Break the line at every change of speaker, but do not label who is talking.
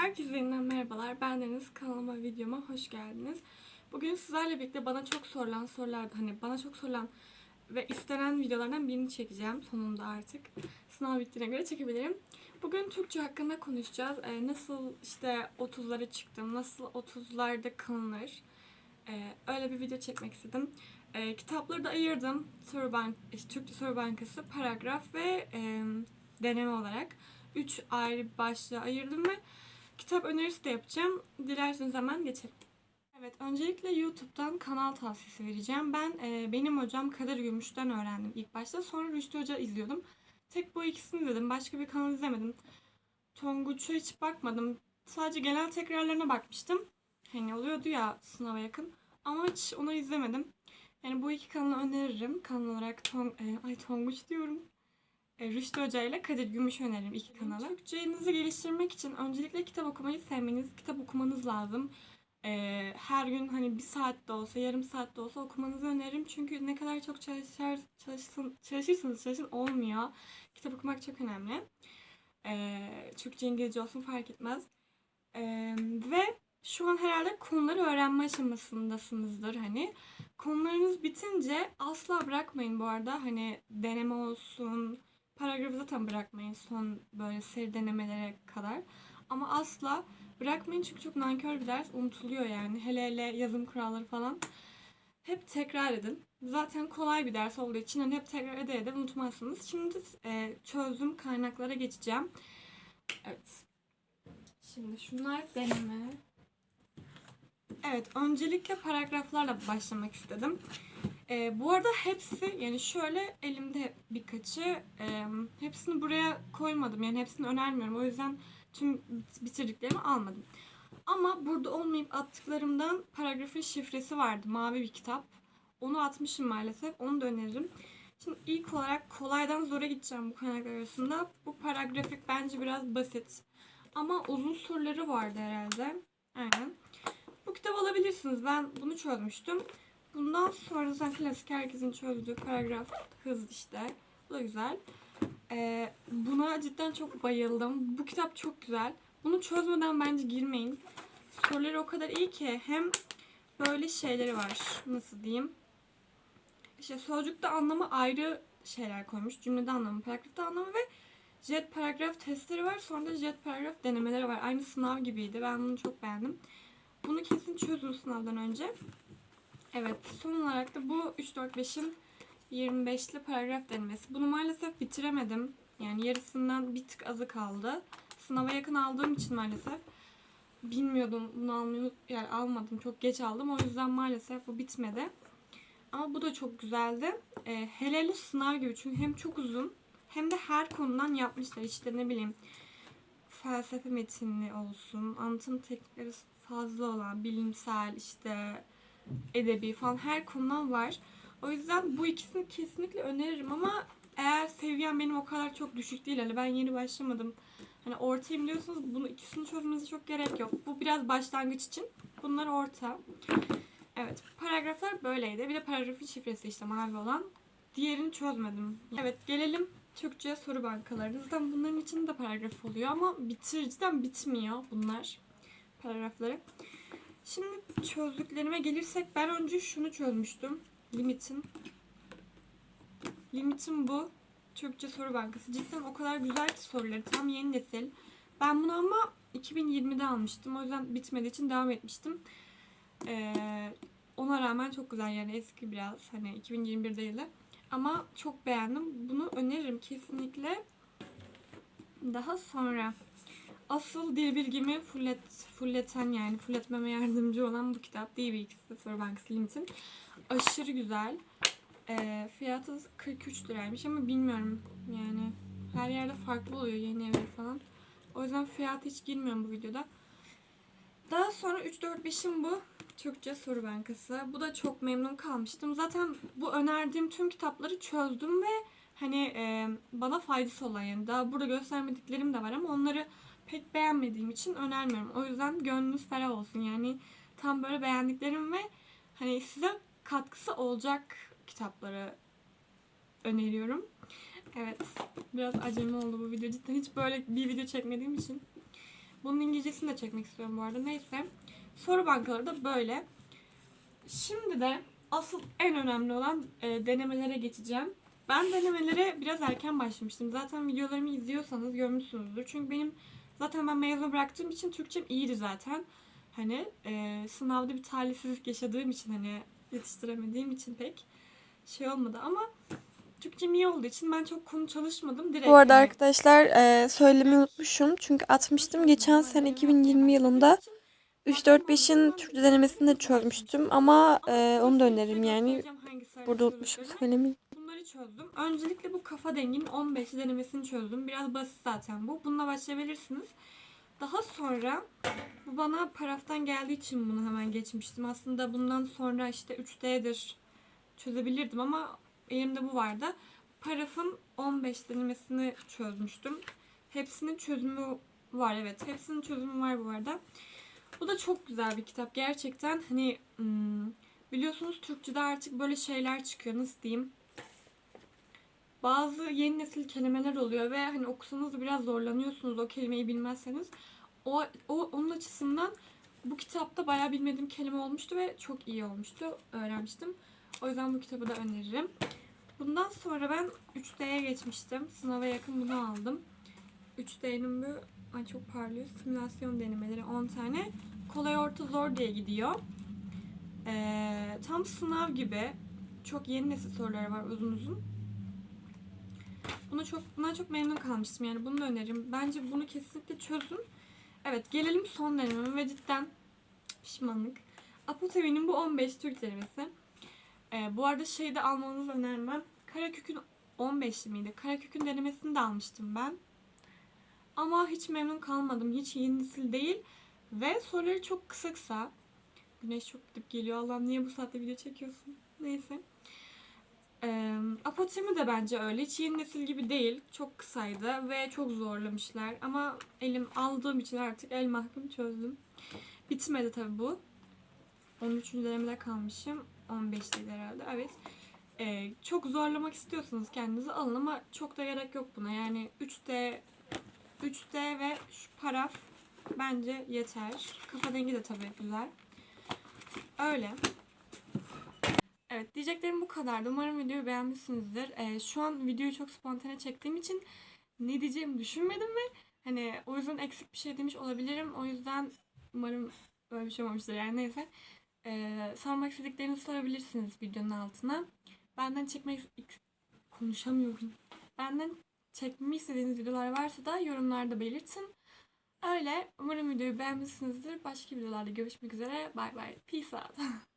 Herkese yeniden merhabalar. Ben Deniz. Kanalıma, videoma hoş geldiniz. Bugün sizlerle birlikte bana çok sorulan sorular, hani bana çok sorulan ve istenen videolardan birini çekeceğim sonunda artık. Sınav bittiğine göre çekebilirim. Bugün Türkçe hakkında konuşacağız. Ee, nasıl işte 30'lara çıktım, nasıl 30'larda kalınır. Ee, öyle bir video çekmek istedim. Ee, kitapları da ayırdım. Soru bank, işte Türkçe Soru Bankası, paragraf ve e, deneme olarak. 3 ayrı başlığa ayırdım ve kitap önerisi de yapacağım. Dilerseniz hemen geçelim. Evet, öncelikle YouTube'dan kanal tavsiyesi vereceğim. Ben e, benim hocam Kadir Gümüş'ten öğrendim ilk başta. Sonra Rüştü Hoca izliyordum. Tek bu ikisini izledim. Başka bir kanal izlemedim. Tonguç'a hiç bakmadım. Sadece genel tekrarlarına bakmıştım. Hani oluyordu ya sınava yakın. Ama hiç onu izlemedim. Yani bu iki kanalı öneririm. Kanal olarak Tong e, ay Tonguç diyorum. E, Rüştü Hoca ile Kadir Gümüş öneririm iki kanalı. Türkçenizi geliştirmek için öncelikle kitap okumayı sevmeniz, kitap okumanız lazım. E, her gün hani bir saat de olsa, yarım saat de olsa okumanızı öneririm. Çünkü ne kadar çok çalışır, çalışsın, çalışırsanız çalışın olmuyor. Kitap okumak çok önemli. E, Türkçe, İngilizce olsun fark etmez. E, ve şu an herhalde konuları öğrenme aşamasındasınızdır hani. Konularınız bitince asla bırakmayın bu arada. Hani deneme olsun, paragrafı zaten bırakmayın son böyle seri denemelere kadar. Ama asla bırakmayın çünkü çok nankör bir ders. Unutuluyor yani. Hele hele yazım kuralları falan. Hep tekrar edin. Zaten kolay bir ders olduğu için hani hep tekrar ede ede unutmazsınız. Şimdi e, çözdüğüm kaynaklara geçeceğim. Evet. Şimdi şunlar deneme. Evet, öncelikle paragraflarla başlamak istedim. Ee, bu arada hepsi yani şöyle elimde birkaçı e, hepsini buraya koymadım yani hepsini önermiyorum o yüzden tüm bitirdiklerimi almadım. Ama burada olmayıp attıklarımdan paragrafın şifresi vardı mavi bir kitap. Onu atmışım maalesef onu da öneririm. Şimdi ilk olarak kolaydan zora gideceğim bu kaynaklar arasında. Bu paragrafik bence biraz basit. Ama uzun soruları vardı herhalde. Aynen. Bu kitabı alabilirsiniz. Ben bunu çözmüştüm. Bundan sonra zaten klasik herkesin çözdüğü paragraf hız işte. Bu da güzel. Ee, buna cidden çok bayıldım. Bu kitap çok güzel. Bunu çözmeden bence girmeyin. Soruları o kadar iyi ki hem böyle şeyleri var. Nasıl diyeyim? İşte sözcükte anlamı ayrı şeyler koymuş. Cümlede anlamı, paragrafta anlamı ve jet paragraf testleri var. Sonra da jet paragraf denemeleri var. Aynı sınav gibiydi. Ben bunu çok beğendim. Bunu kesin çözün sınavdan önce. Evet, son olarak da bu 3, 4, 5'in 25'li paragraf denemesi. Bunu maalesef bitiremedim. Yani yarısından bir tık azı kaldı. Sınava yakın aldığım için maalesef bilmiyordum bunu almayı yani almadım. Çok geç aldım. O yüzden maalesef bu bitmedi. Ama bu da çok güzeldi. Ee, hele hele sınav gibi. Çünkü hem çok uzun hem de her konudan yapmışlar. İşte ne bileyim felsefe metinli olsun, anlatım teknikleri fazla olan, bilimsel işte edebi falan her konudan var. O yüzden bu ikisini kesinlikle öneririm ama eğer seviyem benim o kadar çok düşük değil. Hani ben yeni başlamadım. Hani ortayım diyorsanız bunu ikisini çözmenize çok gerek yok. Bu biraz başlangıç için. Bunlar orta. Evet paragraflar böyleydi. Bir de paragrafın şifresi işte mavi olan. Diğerini çözmedim. Evet gelelim Türkçe soru bankalarına. Zaten bunların içinde de paragraf oluyor ama bitiriciden bitmiyor bunlar paragrafları. Şimdi çözdüklerime gelirsek ben önce şunu çözmüştüm. Limitin. Limitin bu. Türkçe Soru Bankası. Cidden o kadar güzel ki soruları. Tam yeni nesil. Ben bunu ama 2020'de almıştım. O yüzden bitmediği için devam etmiştim. Ee, ona rağmen çok güzel yani eski biraz. Hani 2021 değil de. Ama çok beğendim. Bunu öneririm kesinlikle. Daha sonra asıl dil bilgimi fullet, fulleten yani fulletmeme yardımcı olan bu kitap DBX Soru Bankası Limit'in. Aşırı güzel. E, fiyatı 43 liraymış ama bilmiyorum yani her yerde farklı oluyor yeni evler falan. O yüzden fiyatı hiç girmiyorum bu videoda. Daha sonra 3-4-5'in bu Türkçe Soru Bankası. Bu da çok memnun kalmıştım. Zaten bu önerdiğim tüm kitapları çözdüm ve hani e, bana faydası olan yani daha burada göstermediklerim de var ama onları pek beğenmediğim için önermiyorum. O yüzden gönlünüz ferah olsun. Yani tam böyle beğendiklerim ve hani size katkısı olacak kitapları öneriyorum. Evet. Biraz acemi oldu bu video. Cidden hiç böyle bir video çekmediğim için. Bunun İngilizcesini de çekmek istiyorum bu arada. Neyse. Soru bankaları da böyle. Şimdi de asıl en önemli olan e, denemelere geçeceğim. Ben denemelere biraz erken başlamıştım. Zaten videolarımı izliyorsanız görmüşsünüzdür. Çünkü benim zaten ben mezun bıraktığım için Türkçem iyiydi zaten. Hani e, sınavda bir talihsizlik yaşadığım için hani yetiştiremediğim için pek şey olmadı ama Türkçem iyi olduğu için ben çok konu çalışmadım. Direkt
Bu arada
hani-
arkadaşlar e, söylemeyi unutmuşum. Çünkü atmıştım. Geçen sene 2020 yılında 3-4-5'in Türkçe denemesini de çözmüştüm. Ama e, onu da öneririm yani. Burada unutmuşum söylemeyi.
Çözdüm. Öncelikle bu kafa denginin 15 denemesini çözdüm. Biraz basit zaten bu. Bununla başlayabilirsiniz. Daha sonra bu bana paraftan geldiği için bunu hemen geçmiştim. Aslında bundan sonra işte 3D'dir çözebilirdim ama elimde bu vardı. Parafın 15 denemesini çözmüştüm. Hepsinin çözümü var evet. Hepsinin çözümü var bu arada. Bu da çok güzel bir kitap. Gerçekten hani hmm, biliyorsunuz Türkçe'de artık böyle şeyler çıkıyor. Nasıl diyeyim? Bazı yeni nesil kelimeler oluyor ve hani okusanız biraz zorlanıyorsunuz o kelimeyi bilmezseniz. O, o onun açısından bu kitapta bayağı bilmediğim kelime olmuştu ve çok iyi olmuştu. Öğrenmiştim. O yüzden bu kitabı da öneririm. Bundan sonra ben 3D'ye geçmiştim. Sınava yakın bunu aldım. 3D'nin bu ay çok parlıyor. Simülasyon denemeleri 10 tane. Kolay orta zor diye gidiyor. Ee, tam sınav gibi. Çok yeni nesil soruları var uzun uzun. Buna çok buna çok memnun kalmıştım. Yani bunu da öneririm. Bence bunu kesinlikle çözün. Evet gelelim son denememe ve cidden pişmanlık. Apotevi'nin bu 15 Türk denemesi. Ee, bu arada şeyi de almanızı önermem. Karakök'ün 15'li miydi? Karakök'ün denemesini de almıştım ben. Ama hiç memnun kalmadım. Hiç yeni nesil değil. Ve soruları çok kısa kısa. Güneş çok gidip geliyor. Allah'ım niye bu saatte video çekiyorsun? Neyse. Ee, Apotemi de bence öyle. Hiç yeni nesil gibi değil. Çok kısaydı ve çok zorlamışlar. Ama elim aldığım için artık el mahkum çözdüm. Bitmedi tabii bu. 13. denemede kalmışım. 15'teydi herhalde. Evet. Ee, çok zorlamak istiyorsanız kendinizi alın ama çok da gerek yok buna. Yani 3D 3D ve şu paraf bence yeter. Kafa dengi de tabii güzel. Öyle. Evet diyeceklerim bu kadardı. Umarım videoyu beğenmişsinizdir. Ee, şu an videoyu çok spontane çektiğim için ne diyeceğimi düşünmedim ve hani o yüzden eksik bir şey demiş olabilirim. O yüzden umarım böyle bir şey olmamıştır yani neyse. Ee, sormak istediklerinizi sorabilirsiniz videonun altına. Benden çekmek konuşamıyorum. Benden çekmemi istediğiniz videolar varsa da yorumlarda belirtin. Öyle. Umarım videoyu beğenmişsinizdir. Başka videolarda görüşmek üzere. Bye bye. Peace out.